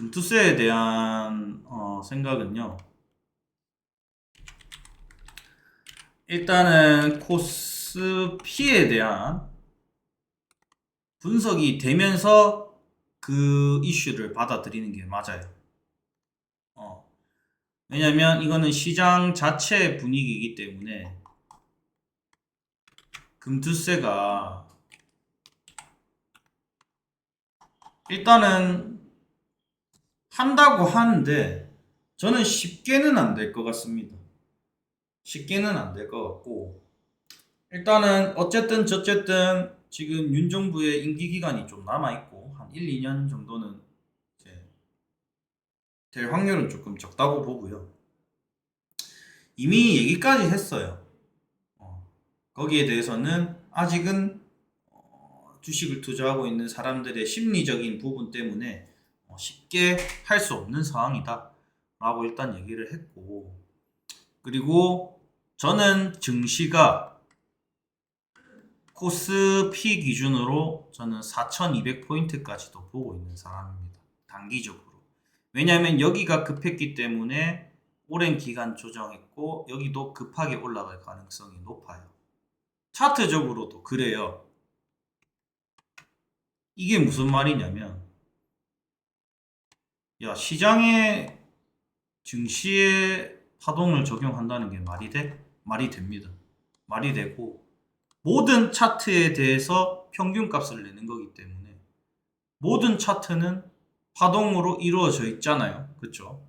금투세에 대한 어, 생각은요. 일단은 코스피에 대한 분석이 되면서 그 이슈를 받아들이는 게 맞아요. 어. 왜냐면 이거는 시장 자체 분위기이기 때문에 금투세가 일단은 한다고 하는데 저는 쉽게는 안 될 것 같습니다. 쉽게는 안 될 것 같고 일단은 어쨌든 저쨌든 지금 윤 정부의 임기 기간이 좀 남아 있고 한 1, 2년 정도는 이제 될 확률은 조금 적다고 보고요. 이미 얘기까지 했어요. 어, 거기에 대해서는 아직은 어, 주식을 투자하고 있는 사람들의 심리적인 부분 때문에 어, 쉽게 할 수 없는 상황이다. 라고 일단 얘기를 했고, 그리고 저는 증시가 코스피 기준으로 저는 4200포인트까지도 보고 있는 사람입니다. 단기적으로. 왜냐하면 여기가 급했기 때문에 오랜 기간 조정했고, 여기도 급하게 올라갈 가능성이 높아요. 차트적으로도 그래요. 이게 무슨 말이냐면, 야, 시장에 증시에 파동을 적용한다는 게 말이 돼? 말이 됩니다. 말이 되고 모든 차트에 대해서 평균값을 내는 거기 때문에 모든 차트는 파동으로 이루어져 있잖아요. 그렇죠?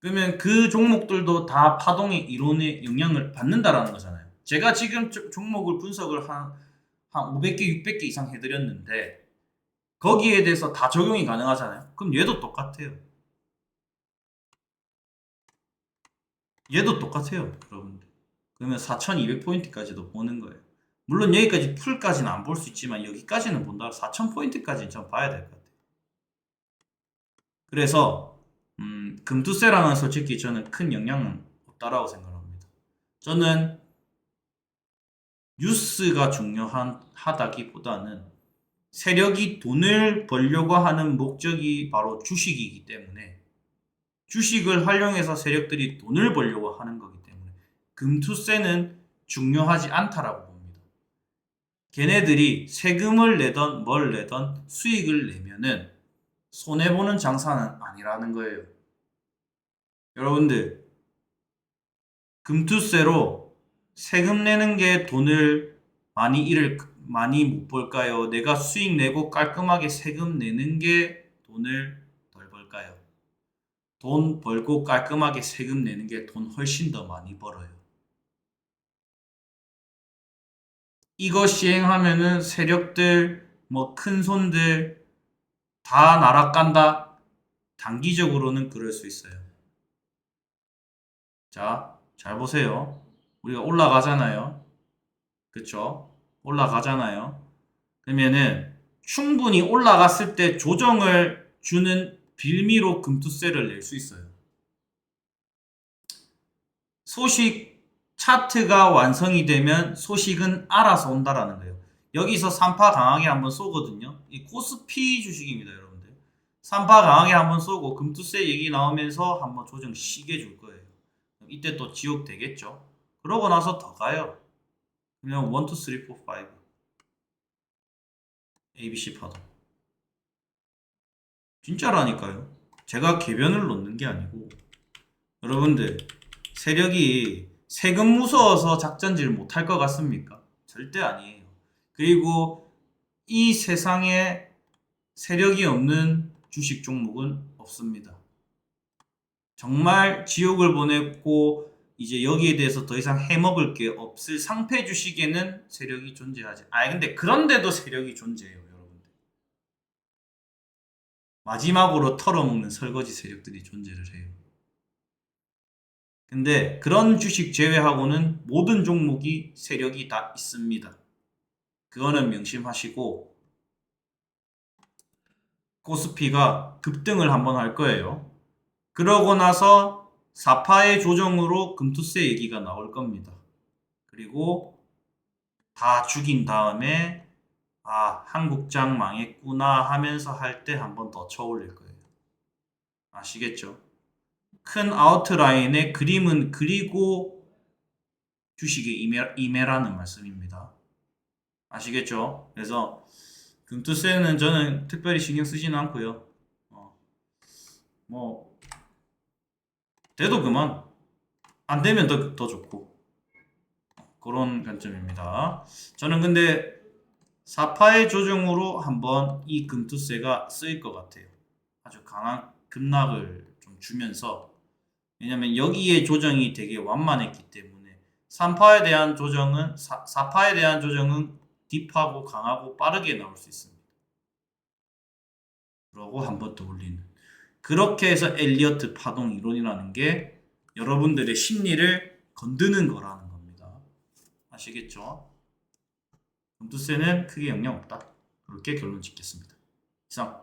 그러면 그 종목들도 다 파동의 이론에 영향을 받는다라는 거잖아요. 제가 지금 조- 종목을 분석을 한, 한 500개, 600개 이상 해드렸는데 거기에 대해서 다 적용이 가능하잖아요. 그럼 얘도 똑같아요. 얘도 똑같아요, 여러분들. 그러면 4200포인트까지도 보는 거예요. 물론 여기까지 풀까지는 안 볼 수 있지만 여기까지는 본다. 4000포인트까지는 좀 봐야 될 것 같아요. 그래서 음, 금투세랑은 솔직히 저는 큰 영향은 없다라고 생각합니다. 저는 뉴스가 중요하다기보다는 세력이 돈을 벌려고 하는 목적이 바로 주식이기 때문에 주식을 활용해서 세력들이 돈을 벌려고 하는 거기 때문에 금투세는 중요하지 않다라고 봅니다. 걔네들이 세금을 내던 뭘 내던 수익을 내면은 손해보는 장사는 아니라는 거예요. 여러분들, 금투세로 세금 내는 게 돈을 많이 잃을, 많이 못 벌까요? 내가 수익 내고 깔끔하게 세금 내는 게 돈을 덜 벌까요? 돈 벌고 깔끔하게 세금 내는 게 돈 훨씬 더 많이 벌어요. 이거 시행하면은 세력들, 뭐 큰 손들 다 날아간다. 단기적으로는 그럴 수 있어요. 자, 잘 보세요. 우리가 올라가잖아요. 그쵸? 올라가잖아요. 그러면은 충분히 올라갔을 때 조정을 주는 빌미로 금투세를 낼 수 있어요. 소식 차트가 완성이 되면 소식은 알아서 온다라는 거예요. 여기서 3파 강하게 한번 쏘거든요. 이 코스피 주식입니다, 여러분들. 3파 강하게 한번 쏘고 금투세 얘기 나오면서 한번 조정 시게 줄 거예요. 이때 또 지옥 되겠죠. 그러고 나서 더 가요. 그냥 1, 2, 3, 4, 5. ABC 파동. 진짜라니까요. 제가 개변을 놓는 게 아니고 여러분들 세력이 세금 무서워서 작전지를 못할 것 같습니까? 절대 아니에요. 그리고 이 세상에 세력이 없는 주식 종목은 없습니다. 정말 지옥을 보냈고 이제 여기에 대해서 더 이상 해먹을 게 없을 상패 주식에는 세력이 존재하지. 아 근데 그런데도 세력이 존재해요, 여러분들. 마지막으로 털어먹는 설거지 세력들이 존재를 해요. 근데 그런 주식 제외하고는 모든 종목이 세력이 다 있습니다. 그거는 명심하시고 코스피가 급등을 한번 할 거예요. 그러고 나서 4파의 조정으로 금투세 얘기가 나올 겁니다. 그리고 다 죽인 다음에 아 한국장 망했구나 하면서 할 때 한 번 더 쳐올릴 거예요. 아시겠죠? 큰 아웃라인의 그림은 그리고 임해, 임해라는 말씀입니다. 아시겠죠? 그래서 금투세는 저는 특별히 신경 쓰지는 않고요. 어, 뭐 돼도 그만 안 되면 더, 더 좋고 그런 관점입니다. 저는 근데 사파의 조정으로 한번 이 금투세가 쓰일 것 같아요. 아주 강한 급락을 좀 주면서 왜냐면 여기에 조정이 되게 완만했기 때문에 3파에 대한 조정은 4, 4파에 대한 조정은 딥하고 강하고 빠르게 나올 수 있습니다. 그러고 한 번 더 올리는 그렇게 해서 엘리어트 파동 이론이라는 게 여러분들의 심리를 건드는 거라는 겁니다. 아시겠죠? 금투세는 크게 영향 없다. 그렇게 결론 짓겠습니다. 이상